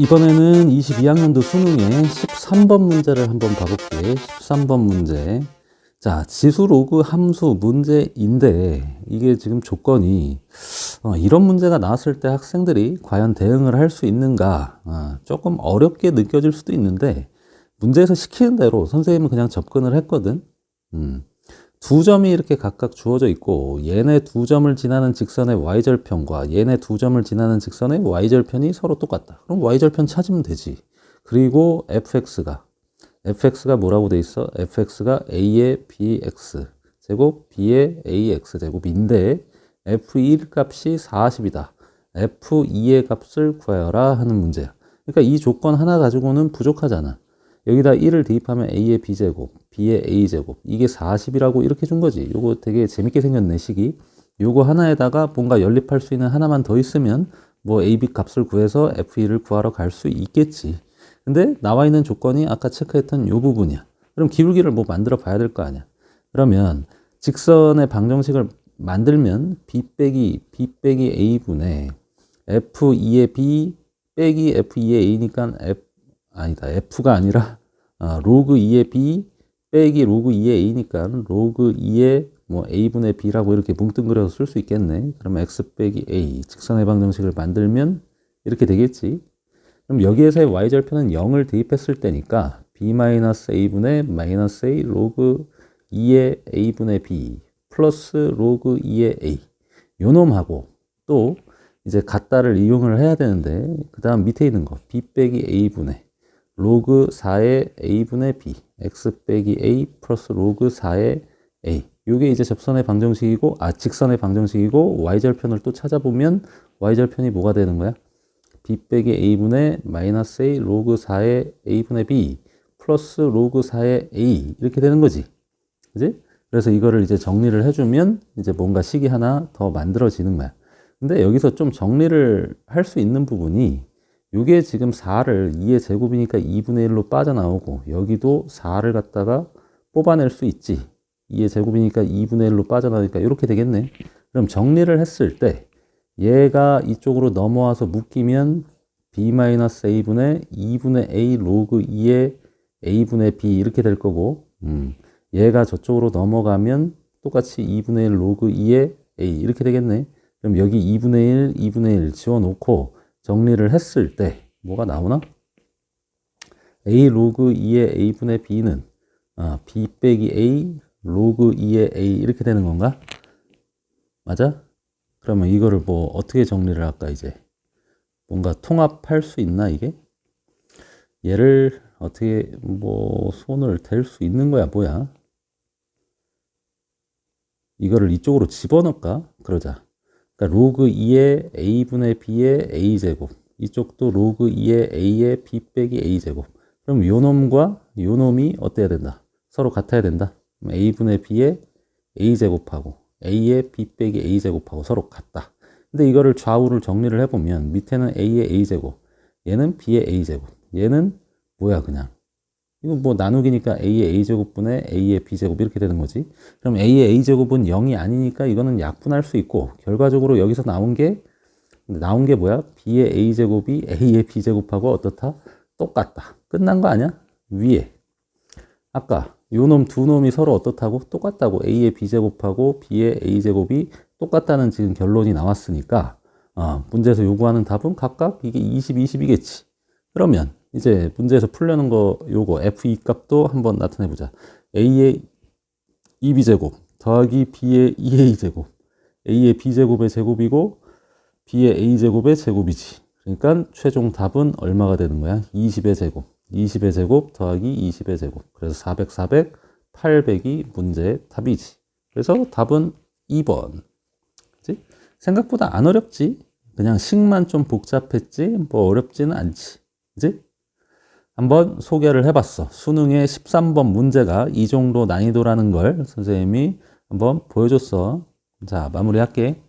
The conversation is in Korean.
이번에는 22학년도 수능의 13번 문제를 한번 봐볼게. 13번 문제. 자, 지수 로그 함수 문제인데, 이게 지금 조건이, 어, 이런 문제가 나왔을 때 학생들이 과연 대응을 할 수 있는가, 어, 조금 어렵게 느껴질 수도 있는데, 문제에서 시키는 대로 선생님은 그냥 접근을 했거든. 음. 두 점이 이렇게 각각 주어져 있고 얘네 두 점을 지나는 직선의 y절편과 얘네 두 점을 지나는 직선의 y절편이 서로 똑같다. 그럼 y절편 찾으면 되지. 그리고 fx가 fx가 뭐라고 돼 있어? fx가 a의 bx 제곱 b의 ax 제곱인데 f1 값이 40이다. f2의 값을 구하여라 하는 문제야. 그러니까 이 조건 하나 가지고는 부족하잖아. 여기다 1을 대입하면 a의 b제곱, b의 a제곱 이게 40이라고 이렇게 준 거지. 요거 되게 재밌게 생겼네 식이. 요거 하나에다가 뭔가 연립할 수 있는 하나만 더 있으면 뭐 ab 값을 구해서 f1을 구하러 갈 수 있겠지. 근데 나와 있는 조건이 아까 체크했던 요 부분이야. 그럼 기울기를 뭐 만들어 봐야 될 거 아니야. 그러면 직선의 방정식을 만들면 b 빼기 b 빼기 a분의 f2의 b 빼기 f2의 a니까 f 아니다. f가 아니라 아, 로그 2의 b 빼기 로그 2의 a니까 로그 2의 뭐 a분의 b라고 이렇게 뭉뚱그려서 쓸 수 있겠네. 그러면 x 빼기 a 직선의 방정식을 만들면 이렇게 되겠지. 그럼 여기에서의 y절편은 0을 대입했을 때니까 b-a분의 마이너스 a 로그 2의 a분의 b 플러스 로그 2의 a 요 놈하고 또 이제 같다를 이용을 해야 되는데 그 다음 밑에 있는 거 b 빼기 a분의 로그 4의 a분의 b x 빼기 a 플러스 로그 4의 a 요게 이제 접선의 방정식이고 아 직선의 방정식이고 y절편을 또 찾아보면 y절편이 뭐가 되는 거야? b 빼기 a분의 마이너스 a 로그 4의 a분의 b 플러스 로그 4의 a 이렇게 되는 거지 그지? 그래서 이거를 이제 정리를 해주면 이제 뭔가 식이 하나 더 만들어지는 거야 근데 여기서 좀 정리를 할 수 있는 부분이 이게 지금 4를 2의 제곱이니까 2분의 1로 빠져나오고 여기도 4를 갖다가 뽑아낼 수 있지. 2의 제곱이니까 2분의 1로 빠져나오니까 이렇게 되겠네. 그럼 정리를 했을 때 얘가 이쪽으로 넘어와서 묶이면 b-a분의 2분의 a 로그 2의 a분의 b 이렇게 될 거고 음, 얘가 저쪽으로 넘어가면 똑같이 2분의 1 로그 2의 a 이렇게 되겠네. 그럼 여기 2분의 1, 2분의 1 지워놓고 정리를 했을 때 뭐가 나오나? a 로그 2의 a분의 b는 아, b 빼기 a 로그 2의 a 이렇게 되는 건가? 맞아? 그러면 이거를 뭐 어떻게 정리를 할까 이제 뭔가 통합할 수 있나 이게? 얘를 어떻게 뭐 손을 댈 수 있는 거야 뭐야? 이거를 이쪽으로 집어넣을까? 그러자 그러니까 로그 2의 a분의 b의 a제곱 이쪽도 로그 2의 a의 b 빼기 a제곱. 그럼 요 놈과 요 놈이 어때야 된다? 서로 같아야 된다? a분의 b의 a제곱하고 a의 b 빼기 a제곱하고 서로 같다. 근데 이거를 좌우를 정리를 해보면 밑에는 a의 a제곱 얘는 b의 a제곱 얘는 뭐야 그냥 이거 뭐 나누기니까 a의 a제곱분의 a의 b제곱 이렇게 되는 거지. 그럼 a의 a제곱은 0이 아니니까 이거는 약분할 수 있고 결과적으로 여기서 나온 게 나온 게 뭐야? b의 a제곱이 a의 b제곱하고 어떻다? 똑같다. 끝난 거 아니야? 위에 아까 요 놈 두 놈이 서로 어떻다고? 똑같다고 a의 b제곱하고 b의 a제곱이 똑같다는 지금 결론이 나왔으니까 어, 문제에서 요구하는 답은 각각 이게 20, 20이겠지. 그러면 이제 문제에서 풀려는 거 요거 f2 값도 한번 나타내 보자. a의 2b제곱 더하기 b의 2a제곱 a의 b제곱의 제곱이고 b의 a제곱의 제곱이지. 그러니까 최종 답은 얼마가 되는 거야? 20의 제곱. 20의 제곱 더하기 20의 제곱. 그래서 400, 400, 800이 문제의 답이지. 그래서 답은 2번. 그치? 생각보다 안 어렵지? 그냥 식만 좀 복잡했지? 뭐 어렵지는 않지. 그치? 한번 소개를 해봤어. 수능의 13번 문제가 이 정도 난이도라는 걸 선생님이 한번 보여줬어. 자, 마무리할게.